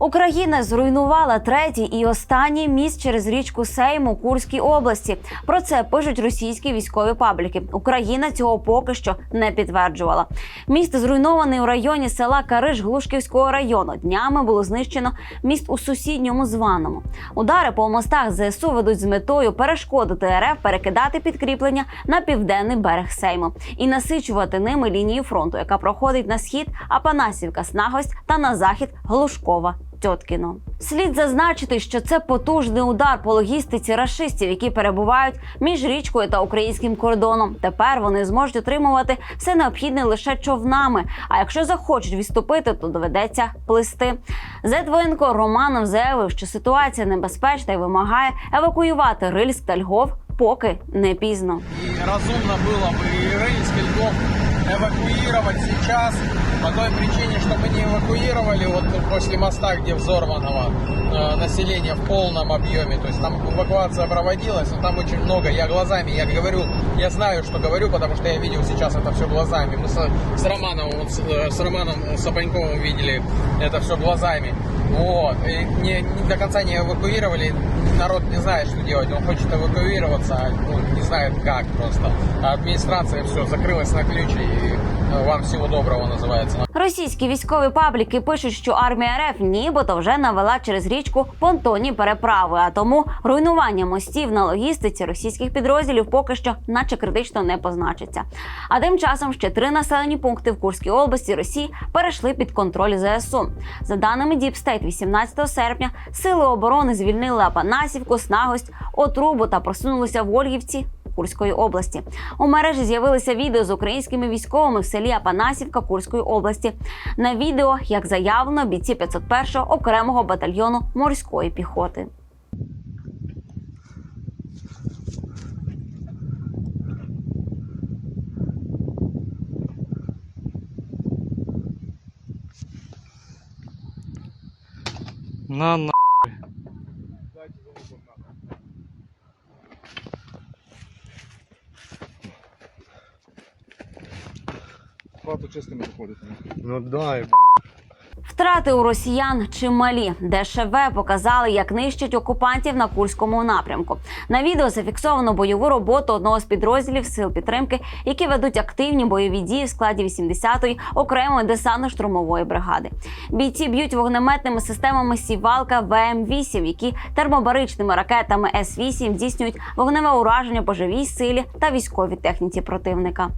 Україна зруйнувала третій і останній міст через річку Сейм у Курській області. Про це пишуть російські військові пабліки. Україна цього поки що не підтверджувала. Міст зруйнований у районі села Кариш Глушківського району. Днями було знищено міст у сусідньому званому. Удари по мостах ЗСУ ведуть з метою перешкодити РФ перекидати підкріплення на південний берег Сейму і насичувати ними лінію фронту, яка проходить на схід Апанасівка, Снагость та на захід Глушкова. Тьоткіно. Слід зазначити, що це потужний удар по логістиці рашистів, які перебувають між річкою та українським кордоном. Тепер вони зможуть отримувати все необхідне лише човнами. А якщо захочуть відступити, то доведеться плисти. Зетвоєнко Романов заявив, що ситуація небезпечна і вимагає евакуювати Рильськ та Львов, поки не пізно. И разумно было бы и Рыльск, и Львов эвакуировать сейчас по той причине, что мы не эвакуировали вот после моста, где взорванного э, населения в полном объеме. То есть там эвакуация проводилась, но там очень много. Я глазами, я говорю, я знаю, что говорю, потому что я видел сейчас это все глазами. Мы с, с Романом, вот с, э, с Романом Сапаньковым видели это все глазами. Вот. И не, не до конца не эвакуировали. Народ не знает, что делать. Он хочет эвакуироваться, а, ну, не знает как просто. А администрация все закрылась на ключ и э, вам всего доброго называется. Російські військові пабліки пишуть, що армія РФ нібито вже навела через річку понтонні переправи. А тому руйнування мостів на логістиці російських підрозділів поки що, наче критично, не позначиться. А тим часом ще три населені пункти в Курській області Росії перейшли під контроль ЗСУ. За даними Діпстейт, 18 серпня сили оборони звільнили Апанасівку, Снагость, Отрубу та просунулися в Ольгівці. Курської області у мережі з'явилися відео з українськими військовими в селі Апанасівка Курської області. На відео, як заявлено, бійці 501-го окремого батальйону морської піхоти. На на. Хату чистими заходити. Ну дай, Втрати у росіян чималі. ДШВ показали, як нищать окупантів на курському напрямку. На відео зафіксовано бойову роботу одного з підрозділів сил підтримки, які ведуть активні бойові дії в складі 80-ї окремої десантно-штурмової бригади. Бійці б'ють вогнеметними системами Сівалка ВМ-8, які термобаричними ракетами С-8 здійснюють вогневе ураження по живій силі та військовій техніці противника.